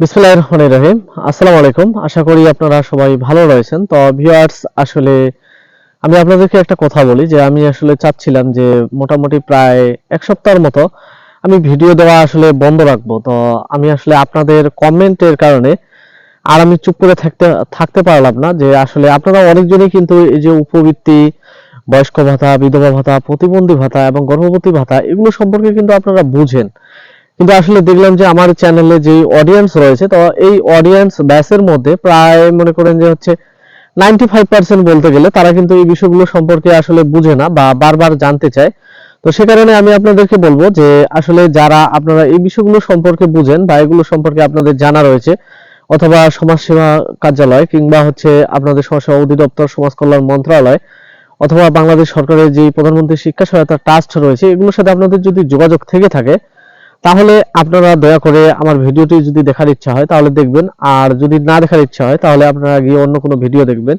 বিসমিল্লাহির রহমানির রহিম। আসসালামু আলাইকুম। আশা করি আপনারা সবাই ভালো রয়েছেন। তো ভিউয়ার্স আসলে আমি আপনাদেরকে একটা কথা বলি যে আমি আসলে চাচ্ছিলাম যে মোটামুটি প্রায় এক সপ্তাহের মতো আমি ভিডিও দেওয়া আসলে বন্ধ রাখব। তো আমি আসলে আপনাদের কমেন্টের কারণে আর আমি চুপ করে থাকতে থাকতে পারলাম না যে আসলে আপনারা অনেকজনই কিন্তু এই যে উপবৃত্তি, বয়স্ক ভাতা, বিধবা ভাতা, প্রতিবন্ধী ভাতা এবং গর্ভবতী ভাতা এগুলো সম্পর্কে কিন্তু আপনারা বুঝেন। কিন্তু আসলে দেখলাম যে আমার চ্যানেলে যে অডিয়েন্স রয়েছে, তো এই অডিয়েন্স ব্যাসের মধ্যে প্রায় মনে করেন যে হচ্ছে নাইনটি ফাইভ পার্সেন্ট বলতে গেলে তারা কিন্তু এই বিষয়গুলো সম্পর্কে আসলে বুঝে না বা বারবার জানতে চায়। তো সে কারণে আমি আপনাদেরকে বলব যে আসলে যারা আপনারা এই বিষয়গুলো সম্পর্কে বুঝেন বা এগুলো সম্পর্কে আপনাদের জানা রয়েছে, অথবা সমাজসেবা কার্যালয় কিংবা হচ্ছে আপনাদের সমাজসেবা অধিদপ্তর, সমাজ কল্যাণ মন্ত্রণালয় অথবা বাংলাদেশ সরকারের যে প্রধানমন্ত্রী শিক্ষা সহায়তা ট্রাস্ট রয়েছে, এগুলোর সাথে আপনাদের যদি যোগাযোগ থেকে থাকে তাহলে আপনারা দয়া করে আমার ভিডিওটি যদি দেখার ইচ্ছা হয় তাহলে দেখবেন, আর যদি না দেখার ইচ্ছা হয় তাহলে আপনারা গিয়ে অন্য কোনো ভিডিও দেখবেন।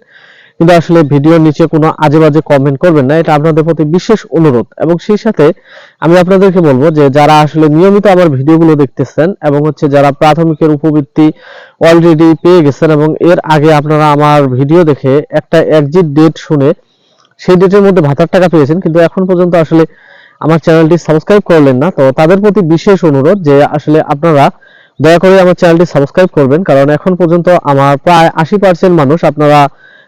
কিন্তু আসলে ভিডিওর নিচে কোনো আজে বাজে কমেন্ট করবেন না, এটা আপনাদের প্রতি বিশেষ অনুরোধ। এবং সেই সাথে আমি আপনাদেরকে বলব যে যারা আসলে নিয়মিত আমার ভিডিওগুলো দেখতেছেন এবং হচ্ছে যারা প্রাথমিকের উপবৃত্তি অলরেডি পেয়ে গেছেন এবং এর আগে আপনারা আমার ভিডিও দেখে একটা এক্সিট ডেট শুনে সেই ডেটের মধ্যে ভাতার টাকা পেয়েছেন, কিন্তু এখন পর্যন্ত আসলে আমার চ্যানেলটি সাবস্ক্রাইব করলেন না, তো তাদের প্রতি বিশেষ অনুরোধ যে আসলে আপনারা দয়া করে আমার চ্যানেলটি সাবস্ক্রাইব করবেন, কারণ এখন পর্যন্ত আমার প্রায় আশি পার্সেন্ট মানুষ আপনারা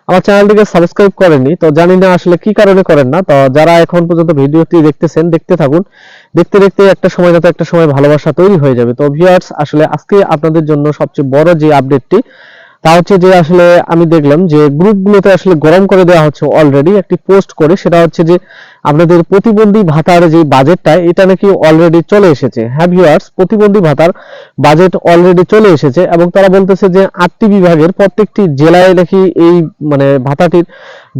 আমার চ্যানেলটিকে সাবস্ক্রাইব করেননি। তো জানি না আসলে কি কারণে করেন না, তো যারা এখন পর্যন্ত ভিডিওটি দেখতেছেন, দেখতে থাকুন। দেখতে দেখতে একটা সময় যাতে একটা সময় ভালোবাসা তৈরি হয়ে যাবে। তো ভিউয়ার্স আসলে আজকে আপনাদের জন্য সবচেয়ে বড় যে আপডেটটি তা হচ্ছে যে আসলে আমি দেখলাম যে গ্রুপগুলোতে আসলে গরম করে দেওয়া হচ্ছে অলরেডি একটি পোস্ট করে, সেটা হচ্ছে যে আপনাদের প্রতিবন্ধী ভাতার যে বাজেটটা এটা নাকি অলরেডি চলে এসেছে। হ্যাঁ ভিউয়ার্স প্রতিবন্ধী ভাতার বাজেট অলরেডি চলে এসেছে এবং তারা বলতেছে যে আটটি বিভাগের প্রত্যেকটি জেলায় নাকি এই মানে ভাতাটির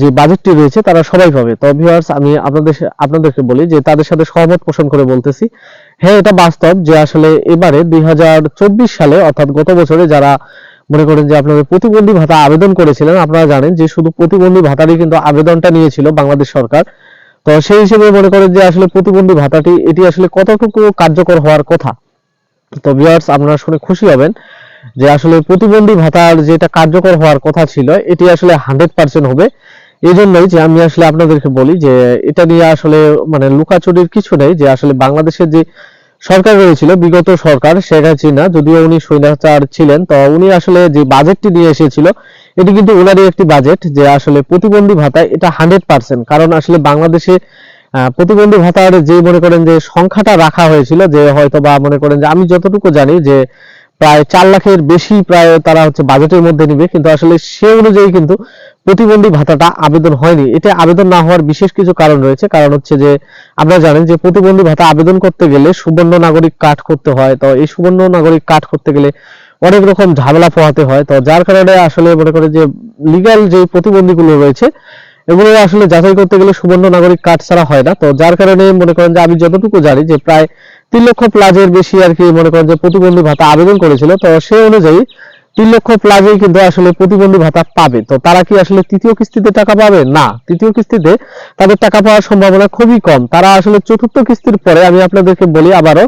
যে বাজেটটি রয়েছে, তারা সবাই পাবে। তো ভিউয়ার্স আমি আপনাদের আপনাদেরকে বলি যে তাদের সাথে সহমত পোষণ করে বলতেছি হ্যাঁ এটা বাস্তব যে আসলে এবারে দুই হাজার চব্বিশ সালে, অর্থাৎ গত বছরে যারা মনে করেন যে আপনাদের প্রতিবন্ধী ভাতা আবেদন করেছিলেন, আপনারা জানেন যে শুধু প্রতিবন্ধী ভাতারই কিন্তু আবেদনটা নিয়েছিল বাংলাদেশ সরকার। তো সেই হিসেবে মনে করেন যে আসলে প্রতিবন্ধী ভাতাটি, এটি আসলে কতটুকু কার্যকর হওয়ার কথা? তো ভিউয়ার্স আপনারা শুনে খুশি হবেন যে আসলে প্রতিবন্ধী ভাতার যেটা কার্যকর হওয়ার কথা ছিল, এটি আসলে হান্ড্রেড পার্সেন্ট হবে। এই জন্যই যে আমি আসলে আপনাদেরকে বলি যে এটা নিয়ে আসলে মানে লুকাচুরির কিছু নেই যে আসলে বাংলাদেশের যে সরকার রয়েছিল, বিগত সরকার শেখ হাসিনা, যদিও উনি স্বৈরাচার ছিলেন, তো উনি আসলে যে বাজেটটি নিয়ে এসেছিল, এটি কিন্তু ওনারই একটি বাজেট যে আসলে প্রতিবন্ধী ভাতা, এটা হান্ড্রেড পার্সেন্ট কারণ আসলে বাংলাদেশে প্রতিবন্ধী ভাতার যে মনে করেন যে সংখ্যাটা রাখা হয়েছিল, যে হয়তো বা মনে করেন যে আমি যতটুকু জানি যে প্রায় চার লাখের বেশি প্রায় তারা হচ্ছে বাজেটের মধ্যে নিবে। কিন্তু আসলে সে অনুযায়ী কিন্তু প্রতিবন্ধী ভাতাটা আবেদন হয়নি। এটা আবেদন না হওয়ার বিশেষ কিছু কারণ রয়েছে। কারণ হচ্ছে যে আপনারা জানেন যে প্রতিবন্ধী ভাতা আবেদন করতে গেলে সুবর্ণ নাগরিক কার্ড করতে হয়। তো এই সুবর্ণ নাগরিক কার্ড করতে গেলে অনেক রকম ঝামেলা পোহাতে হয়। তো যার কারণে আসলে মনে করে যে লিগ্যাল যে প্রতিবন্ধীগুলো রয়েছে, এগুলো আসলে যাচাই করতে গেলে সুবর্ণ নাগরিক কার্ড ছাড়া হয় না। তো যার কারণে মনে করেন যে আমি যতটুকু জানি যে প্রায় তিন লক্ষ প্লাজের বেশি আর কি মনে করেন যে প্রতিবন্ধী ভাতা আবেদন করেছিল। তো সেই অনুযায়ী তিন লক্ষ প্লাজেই কিন্তু আসলে প্রতিবন্ধী ভাতা পাবে। তো তারা কি আসলে তৃতীয় কিস্তিতে টাকা পাবে? না, তৃতীয় কিস্তিতে তাদের টাকা পাওয়ার সম্ভাবনা খুবই কম। তারা আসলে চতুর্থ কিস্তির পরে, আমি আপনাদেরকে বলি আবারও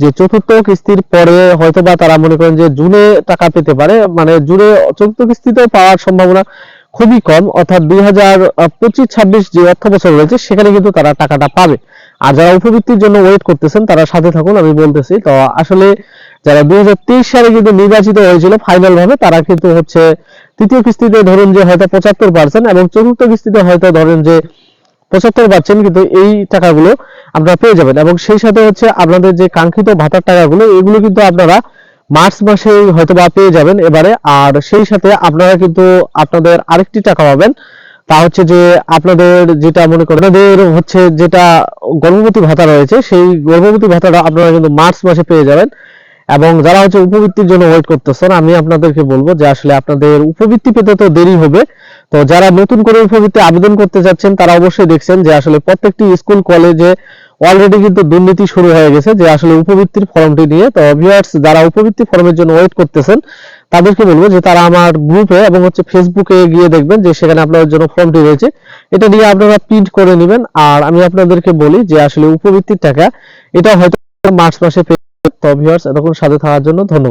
যে চতুর্থ কিস্তির পরে হয়তো বা তারা মনে করেন যে জুনে টাকা পেতে পারে। মানে জুনে চতুর্থ কিস্তিতেও পাওয়ার সম্ভাবনা খুবই কম, অর্থাৎ দুই হাজার পঁচিশ, ছাব্বিশ যে অর্থ বছর রয়েছে, সেখানে কিন্তু তারা টাকাটা পাবে। আর যারা উপবৃত্তির জন্য ওয়েট করতেছেন, তারা সাথে থাকুন, আমি বলতেছি। তো আসলে যারা দুই হাজার তেইশ সালে কিন্তু নির্বাচিত হয়েছিল ফাইনাল ভাবে, তারা কিন্তু হচ্ছে তৃতীয় কিস্তিতে ধরুন যে হয়তো পঁচাত্তর পার্সেন্ট এবং চতুর্থ কিস্তিতে হয়তো ধরেন যে পঁচাত্তর পার্সেন্ট কিন্তু এই টাকাগুলো আপনারা পেয়ে যাবেন। এবং সেই সাথে হচ্ছে আপনাদের যে কাঙ্ক্ষিত ভাতার টাকাগুলো, এগুলো কিন্তু আপনারা মার্চ মাসে হয়তো বা পেয়ে যাবেন এবারে। আর সেই সাথে আপনারা কিন্তু আপনাদের আরেকটি টাকা পাবেন। তা হচ্ছে যে আপনাদের যেটা মনে করেন হচ্ছে যেটা গর্ভবতী ভাতা রয়েছে, সেই গর্ভবতী ভাতাটা আপনারা কিন্তু মার্চ মাসে পেয়ে যাবেন। এবং যারা হচ্ছে উপবৃত্তির জন্য ওয়েট করতেছেন, আমি আপনাদেরকে বলব যে আসলে আপনাদের উপবৃত্তি পেতে তো দেরি হবে। তো যারা নতুন করে উপবৃত্তি আবেদন করতে যাচ্ছেন, তারা অবশ্যই দেখছেন যে আসলে প্রত্যেকটি স্কুল, কলেজে অলরেডি কিন্তু দুর্নীতি শুরু হয়ে গেছে যে আসলে উপবৃত্তির ফর্মটি নিয়ে। তো ভিউয়ার্স যারা উপবৃত্তি ফর্মের জন্য ওয়েট করতেছেন, তাদেরকে বলব যে তারা আমার গ্রুপে এবং হচ্ছে ফেসবুকে গিয়ে দেখবেন যে সেখানে আপনাদের জন্য ফর্মটি রয়েছে। এটা নিয়ে আপনারা প্রিন্ট করে নেবেন। আর আমি আপনাদেরকে বলি যে আসলে উপবৃত্তির টাকা, এটা হয়তো মার্চ মাসে তো ভিউয়ার্স এতক্ষণ সাথে থাকার জন্য ধন্যবাদ।